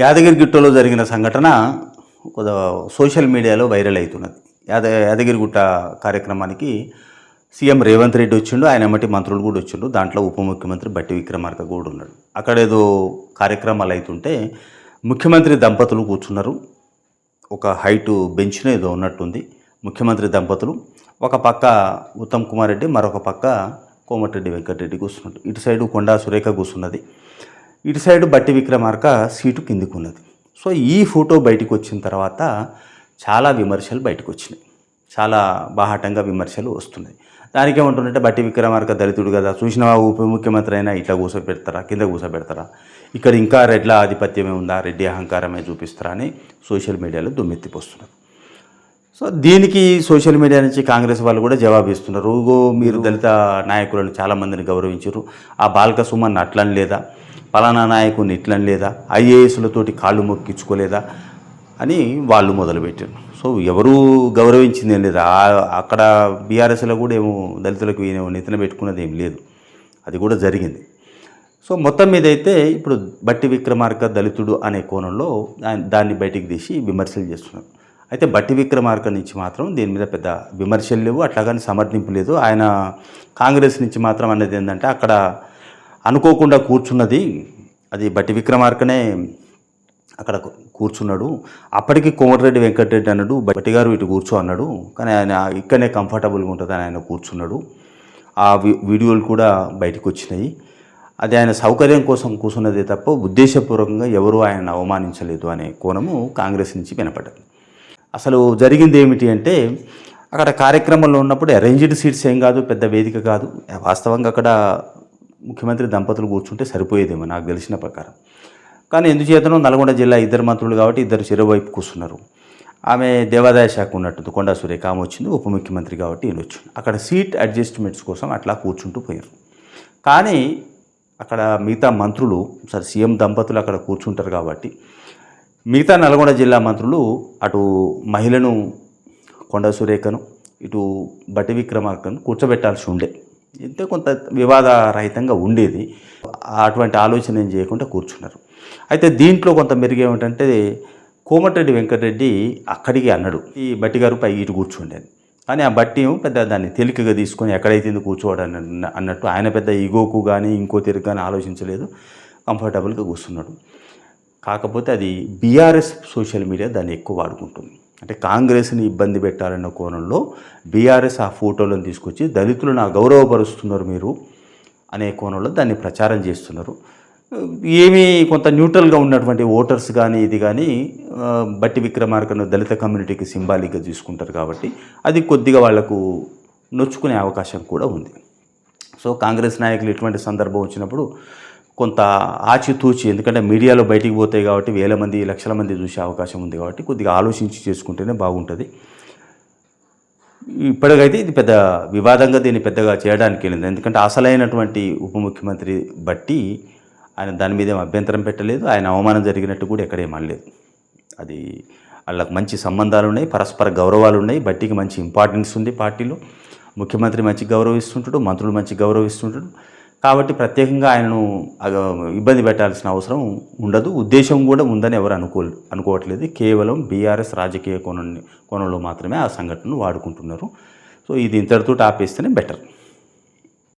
యాదగిరి గుట్టలో జరిగిన సంఘటన సోషల్ మీడియాలో వైరల్ అవుతున్నది. యాద యాదగిరిగుట్ట కార్యక్రమానికి సీఎం రేవంత్ రెడ్డి వచ్చిండు. ఆయన ఎమ్మటి మంత్రులు కూడా వచ్చిండు. దాంట్లో ఉప ముఖ్యమంత్రి బట్టి విక్రమార్క కూడా ఉన్నాడు. అక్కడ ఏదో కార్యక్రమాలు అవుతుంటే ముఖ్యమంత్రి దంపతులు కూర్చున్నారు. ఒక హైటు బెంచ్ను ఏదో ఉన్నట్టుంది ముఖ్యమంత్రి దంపతులు. ఒక పక్క ఉత్తమ్ కుమార్ రెడ్డి మరొక పక్క కోమటిరెడ్డి వెంకటరెడ్డి కూర్చున్నాడు ఇటు సైడు కొండా సురేఖ కూర్చున్నది. ఇటు సైడు బట్టి విక్రమార్క సీటు కిందికున్నది. సో ఈ ఫోటో బయటకు వచ్చిన తర్వాత చాలా విమర్శలు బయటకు వచ్చినాయి చాలా బాహాటంగా విమర్శలు వస్తున్నాయి. దానికి ఏమంటుందంటే బట్టి విక్రమార్క దళితుడు కదా చూసిన ఉప ముఖ్యమంత్రి అయినా ఇట్లా కూసపెడతారా కింద కూసపెడతారా? ఇక్కడ ఇంకా రెడ్ల ఆధిపత్యమే ఉందా రెడ్డి అహంకారమే చూపిస్తారా అని సోషల్ మీడియాలో దుమ్మెత్తిపోస్తున్నారు. సో దీనికి సోషల్ మీడియా నుంచి కాంగ్రెస్ వాళ్ళు కూడా జవాబు ఇస్తున్నారు. మీరు దళిత నాయకులను చాలామందిని గౌరవించారు. ఆ బాల్క సుమన్ అట్లని లేదా? పలానా నాయకుని ఇట్లని లేదా ఐఏఎస్లతోటి కాళ్ళు మొక్కించుకోలేదా అని వాళ్ళు మొదలుపెట్టారు. సో ఎవరు గౌరవించింది ఏం లేదు. అక్కడ బీఆర్ఎస్లో కూడా ఏమో దళితులకు ఏమో నెత్తిన పెట్టుకున్నది ఏం లేదు. అది కూడా జరిగింది. సో మొత్తం మీద అయితే ఇప్పుడు బట్టి విక్రమార్క దళితుడు అనే కోణంలో దాన్ని బయటికి తీసి విమర్శలు చేస్తున్నారు. అయితే బట్టి విక్రమార్క నుంచి మాత్రం దీని మీద పెద్ద విమర్శలు లేవు. అట్లాగని సమర్థింపు లేదు. ఆయన కాంగ్రెస్ నుంచి మాత్రం అనేది ఏంటంటే అక్కడ అనుకోకుండా కూర్చున్నది. అది బట్టి విక్రమార్కనే అక్కడ కూర్చున్నాడు. అప్పటికి కోమటిరెడ్డి వెంకటరెడ్డి అన్నాడు బట్టి గారు ఇటు కూర్చో అన్నాడు. కానీ ఆయన ఇక్కడనే కంఫర్టబుల్గా ఉంటుందని ఆయన కూర్చున్నాడు. ఆ వీడియోలు కూడా బయటకు వచ్చినాయి అది ఆయన సౌకర్యం కోసం కూర్చున్నదే తప్ప ఉద్దేశపూర్వకంగా ఎవరూ ఆయన అవమానించలేదు అనే కోణము కాంగ్రెస్ నుంచి వినపడ్డది. అసలు జరిగింది ఏమిటి అంటే అక్కడ కార్యక్రమంలో ఉన్నప్పుడు అరేంజ్డ్ సీట్స్ ఏం కాదు పెద్ద వేదిక కాదు. వాస్తవంగా అక్కడ ముఖ్యమంత్రి దంపతులు కూర్చుంటే సరిపోయేదేమో నాకు తెలిసిన ప్రకారం. కానీ ఎందుచేతనో నల్గొండ జిల్లా ఇద్దరు మంత్రులు కాబట్టి ఇద్దరు చెరువైపు కూర్చున్నారు. ఆమె దేవాదాయ శాఖ ఉన్నట్టుంది కొండా సురేఖ. ఆమె వచ్చింది ఉప ముఖ్యమంత్రి కాబట్టి ఈయన వచ్చింది అక్కడ సీట్ అడ్జస్ట్మెంట్స్ కోసం అట్లా కూర్చుంటూ పోయారు కానీ అక్కడ మిగతా మంత్రులు సరే సీఎం దంపతులు అక్కడ కూర్చుంటారు కాబట్టి మిగతా నల్గొండ జిల్లా మంత్రులు అటు మహిళను కొండ సురేఖను ఇటు బట్టి విక్రమార్కను కూర్చోబెట్టాల్సి ఉండే. ఇంతే కొంత వివాదరహితంగా ఉండేది. అటువంటి ఆలోచన ఏం చేయకుండా కూర్చున్నారు. అయితే దీంట్లో కొంత మెరుగేమిటంటే కోమటిరెడ్డి వెంకటరెడ్డి అక్కడికి అన్నాడు. ఈ బట్టి గారు పై ఇటు కూర్చుండేది. కానీ ఆ బట్టి పెద్ద దాన్ని తేలికగా తీసుకొని ఎక్కడైతే ఇది కూర్చోవడం అన్నట్టు ఆయన పెద్ద ఈగోకు కానీ ఇంకో తిరుగు కానీ ఆలోచించలేదు. కంఫర్టబుల్గా కూర్చున్నాడు. కాకపోతే అది బీఆర్ఎస్ సోషల్ మీడియా దాన్ని ఎక్కువ వాడుకుంటుంది. అంటే కాంగ్రెస్ని ఇబ్బంది పెట్టాలన్న కోణంలో బీఆర్ఎస్ ఆ ఫోటోలను తీసుకొచ్చి దళితులు నా గౌరవపరుస్తున్నారు మీరు అనే కోణంలో దాన్ని ప్రచారం చేస్తున్నారు. ఏమీ కొంత న్యూట్రల్గా ఉన్నటువంటి ఓటర్స్ కానీ ఇది కానీ బట్టి విక్రమార్కను దళిత కమ్యూనిటీకి సింబాలిక్గా తీసుకుంటారు కాబట్టి అది కొద్దిగా వాళ్ళకు నొచ్చుకునే అవకాశం కూడా ఉంది. సో కాంగ్రెస్ నాయకులు ఇటువంటి సందర్భం వచ్చినప్పుడు కొంత ఆచితూచి ఎందుకంటే మీడియాలో బయటికి పోతాయి కాబట్టి వేల మంది లక్షల మంది చూసే అవకాశం ఉంది కాబట్టి కొద్దిగా ఆలోచించి చేసుకుంటేనే బాగుంటుంది. ఇప్పటికైతే ఇది పెద్ద వివాదంగా దీన్ని పెద్దగా చేయడానికి వెళ్ళింది. ఎందుకంటే అసలైనటువంటి ఉప ముఖ్యమంత్రి బట్టి ఆయన దాని మీద ఏం అభ్యంతరం పెట్టలేదు. ఆయన అవమానం జరిగినట్టు కూడా ఎక్కడేం అనలేదు. అది వాళ్ళకి మంచి సంబంధాలు ఉన్నాయి పరస్పర గౌరవాలు ఉన్నాయి బట్టికి మంచి ఇంపార్టెన్స్ ఉంది పార్టీలో. ముఖ్యమంత్రి మంచి గౌరవిస్తుంటాడు మంత్రులు మంచి గౌరవిస్తుంటాడు కాబట్టి ప్రత్యేకంగా ఆయనను ఇబ్బంది పెట్టాల్సిన అవసరం ఉండదు. ఉద్దేశం కూడా ఉందని ఎవరు అనుకో అనుకోవట్లేదు. కేవలం బీఆర్ఎస్ రాజకీయ కోణం కోణంలో మాత్రమే ఆ సంఘటనను వాడుకుంటున్నారు. సో ఇది ఇంతటితో ఆపేస్తేనే బెటర్.